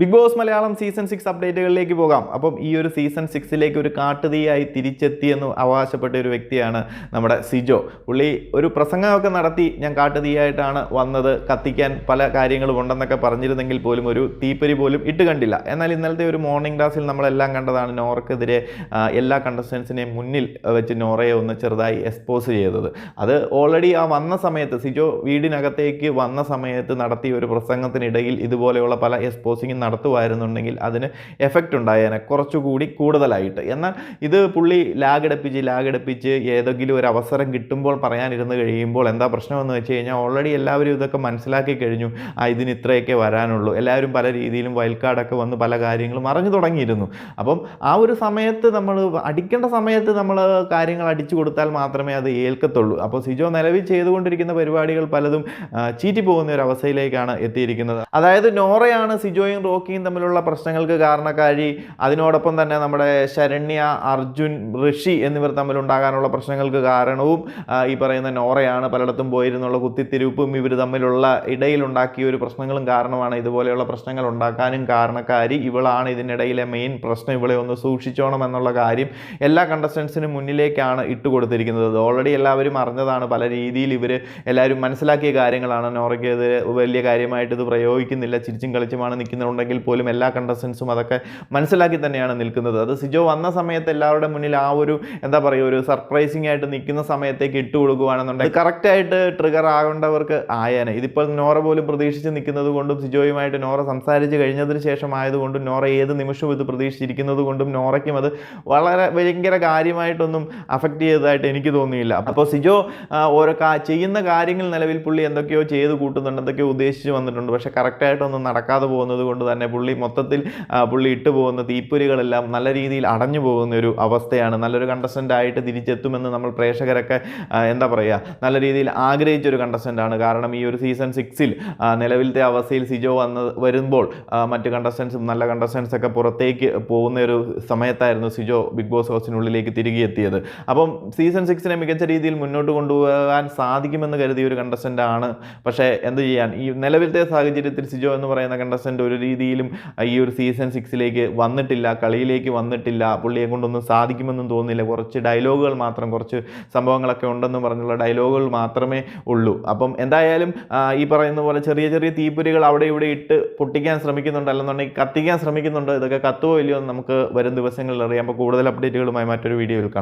Big boss Malayalam season six അപ്ഡേറ്റുകളിലേക്ക് പോകാം. അപ്പം ഈ ഒരു സീസൺ സിക്സിലേക്ക് ഒരു കാട്ടുതീയായി തിരിച്ചെത്തിയെന്ന് അവകാശപ്പെട്ട ഒരു വ്യക്തിയാണ് നമ്മുടെ സിജോ. പുള്ളി ഒരു പ്രസംഗമൊക്കെ നടത്തി ഞാൻ കാട്ടുതീയായിട്ടാണ് വന്നത്. കത്തിക്കാൻ പല കാര്യങ്ങളും ഉണ്ടെന്നൊക്കെ പറഞ്ഞിരുന്നെങ്കിൽ പോലും ഒരു തീപ്പൊരി പോലും ഇട്ട് കണ്ടില്ല. എന്നാൽ ഇന്നലത്തെ ഒരു മോർണിംഗ് ക്ലാസ്സിൽ നമ്മളെല്ലാം കണ്ടതാണ് നോറക്കെതിരെ എല്ലാ കണ്ടസ്റ്റൻസിനെയും മുന്നിൽ വെച്ച് നോറയെ ഒന്ന് ചെറുതായി എക്സ്പോസ് ചെയ്തത്. അത് ഓൾറെഡി ആ വന്ന സമയത്ത് സിജോ വീടിനകത്തേക്ക് വന്ന സമയത്ത് നടത്തിയ ഒരു പ്രസംഗത്തിനിടയിൽ ഇതുപോലെയുള്ള പല എക്സ്പോസിങ്ങും നടത്തുമായിരുന്നുണ്ടെങ്കിൽ അതിന് എഫക്റ്റ് ഉണ്ടായേനെ കുറച്ചുകൂടി കൂടുതലായിട്ട്. എന്നാൽ ഇത് പുള്ളി ലാഗടപ്പിച്ച് ലാഗടപ്പിച്ച് ഏതെങ്കിലും ഒരു അവസരം കിട്ടുമ്പോൾ പറയാനിരുന്ന് കഴിയുമ്പോൾ എന്താ പ്രശ്നമെന്ന് വെച്ച് കഴിഞ്ഞാൽ ഓൾറെഡി എല്ലാവരും ഇതൊക്കെ മനസ്സിലാക്കി കഴിഞ്ഞു. ആ ഇതിന് ഇത്രയൊക്കെ വരാനുള്ളൂ. എല്ലാവരും പല രീതിയിലും വൈൽഡ് കാർഡൊക്കെ വന്ന് പല കാര്യങ്ങളും അറിഞ്ഞു തുടങ്ങിയിരുന്നു. അപ്പം ആ ഒരു സമയത്ത് നമ്മൾ അടിക്കേണ്ട സമയത്ത് നമ്മൾ കാര്യങ്ങൾ അടിച്ചു കൊടുത്താൽ മാത്രമേ അത് ഏൽക്കത്തുള്ളൂ. അപ്പോൾ സിജോ നിലവിൽ ചെയ്തുകൊണ്ടിരിക്കുന്ന പരിപാടികൾ പലതും ചീറ്റി പോകുന്ന ഒരു അവസ്ഥയിലേക്കാണ് എത്തിയിരിക്കുന്നത്. അതായത് നോറയാണ് സിജോയും റോക്കിയും തമ്മിലുള്ള പ്രശ്നങ്ങൾക്ക് കാരണക്കാരി. അതിനോടൊപ്പം തന്നെ നമ്മുടെ ശരണ്യ അർജുൻ ഋഷി എന്നിവർ തമ്മിലുണ്ടാകാനുള്ള പ്രശ്നങ്ങൾക്ക് കാരണവും ഈ പറയുന്ന നോറയാണ് പലയിടത്തും പോയിരുന്നുള്ള കുത്തിത്തിരിപ്പും ഇവർ തമ്മിലുള്ള ഇടയിലുണ്ടാക്കിയ ഒരു പ്രശ്നങ്ങളും കാരണമാണ് ഇതുപോലെയുള്ള പ്രശ്നങ്ങൾ ഉണ്ടാക്കാനും കാരണക്കാരി. ഇവളാണ് ഇതിനിടയിലെ മെയിൻ പ്രശ്നം. ഇവളെ ഒന്ന് സൂക്ഷിച്ചോണം എന്നുള്ള കാര്യം എല്ലാ കണ്ടസ്റ്റൻസിനും മുന്നിലേക്കാണ് ഇട്ട് കൊടുത്തിരിക്കുന്നത് ഓൾറെഡി എല്ലാവരും അറിഞ്ഞതാണ്. പല രീതിയിൽ ഇവർ എല്ലാവരും മനസ്സിലാക്കിയ കാര്യങ്ങളാണ്. നോറയ്ക്ക് ഇത് വലിയ കാര്യമായിട്ട് ഇത് പ്രയോഗിക്കുന്നില്ല. ചിരിച്ചും കളിച്ചുമാണ് നിൽക്കുന്നുണ്ടെങ്കിൽ പോലും എല്ലാ കണ്ടസ്റ്റൻസും അതൊക്കെ മനസ്സിലാക്കി തന്നെയാണ് നിൽക്കുന്നത്. അത് സിജോ വന്ന സമയത്ത് എല്ലാവരുടെ മുന്നിൽ ആ ഒരു എന്താ പറയുക ഒരു സർപ്രൈസിങ് ആയിട്ട് നിൽക്കുന്ന സമയത്തേക്ക് ഇട്ട് കൊടുക്കുകയാണെന്നുണ്ടെങ്കിൽ കറക്റ്റായിട്ട് ട്രിഗർ ആകേണ്ടവർക്ക് ആയേനെ. ഇതിപ്പോൾ നോറ പോലും പ്രതീക്ഷിച്ച് നിൽക്കുന്നത് കൊണ്ടും സിജോയുമായിട്ട് നോറ സംസാരിച്ച് കഴിഞ്ഞതിന് ശേഷം ആയതുകൊണ്ടും നോറ ഏത് നിമിഷവും ഇത് പ്രതീക്ഷിച്ചിരിക്കുന്നത് കൊണ്ടും നോറയ്ക്കും അത് വളരെ ഭയങ്കര കാര്യമായിട്ടൊന്നും അഫക്റ്റ് ചെയ്തതായിട്ട് എനിക്ക് തോന്നിയില്ല. അപ്പോൾ സിജോ ഓരോ ചെയ്യുന്ന കാര്യങ്ങൾ നിലവിൽ പുള്ളി എന്തൊക്കെയോ ചെയ്ത് കൂട്ടുന്നുണ്ട് എന്തൊക്കെയോ ഉദ്ദേശിച്ച് വന്നിട്ടുണ്ട്. പക്ഷേ കറക്റ്റായിട്ടൊന്നും നടക്കാതെ പോകുന്നത് കൊണ്ട് തന്നെ പുള്ളി മൊത്തത്തിൽ പുള്ളി ഇട്ടു പോകുന്ന തീപ്പൊരികളെല്ലാം നല്ല രീതിയിൽ അടഞ്ഞു പോകുന്ന ഒരു അവസ്ഥയാണ്. നല്ലൊരു കണ്ടസ്റ്റന്റ് ആയിട്ട് തിരിച്ചെത്തുമെന്ന് നമ്മൾ പ്രേക്ഷകരൊക്കെ എന്താ പറയുക നല്ല രീതിയിൽ ആഗ്രഹിച്ചൊരു കണ്ടസ്റ്റന്റാണ് കാരണം ഈ ഒരു സീസൺ സിക്സിൽ നിലവിലത്തെ അവസ്ഥയിൽ സിജോ വന്ന് വരുമ്പോൾ മറ്റ് കണ്ടസ്റ്റൻസും നല്ല കണ്ടസ്റ്റൻസ് ഒക്കെ പുറത്തേക്ക് പോകുന്ന ഒരു സമയത്തായിരുന്നു സിജോ ബിഗ് ബോസ് ഹൗസിനുള്ളിലേക്ക് തിരികെ എത്തിയത് അപ്പം സീസൺ സിക്സിനെ മികച്ച രീതിയിൽ മുന്നോട്ട് കൊണ്ടുപോകാൻ സാധിക്കുമെന്ന് കരുതിയ ഒരു കണ്ടസ്റ്റന്റ് പക്ഷേ എന്ത് ചെയ്യാൻ? ഈ നിലവിലത്തെ സാഹചര്യത്തിൽ സിജോ എന്ന് പറയുന്ന കണ്ടസ്റ്റന്റ് ഒരു രീതിയിലും ഈ ഒരു സീസൺ സിക്സിലേക്ക് വന്നിട്ടില്ല കളിയിലേക്ക് വന്നിട്ടില്ല പുള്ളിയെ കൊണ്ടൊന്നും സാധിക്കുമെന്നും തോന്നുന്നില്ല. കുറച്ച് ഡയലോഗുകൾ മാത്രം കുറച്ച് സംഭവങ്ങളൊക്കെ ഉണ്ടെന്ന് പറഞ്ഞുള്ള ഡയലോഗുകൾ മാത്രമേ ഉള്ളൂ. അപ്പം എന്തായാലും ഈ പറയുന്ന പോലെ ചെറിയ ചെറിയ തീപ്പൊരികൾ അവിടെ ഇവിടെ ഇട്ട് പൊട്ടിക്കാൻ ശ്രമിക്കുന്നുണ്ട്. അല്ലെന്നുണ്ടെങ്കിൽ കത്തിക്കാൻ ശ്രമിക്കുന്നുണ്ട്. ഇതൊക്കെ കത്തുവോ ഇല്ലയോ എന്ന് നമുക്ക് വരും ദിവസങ്ങളിൽ അറിയാം. അപ്പോൾ കൂടുതൽ അപ്ഡേറ്റുകളുമായി മറ്റൊരു വീഡിയോയിൽ കാണാം.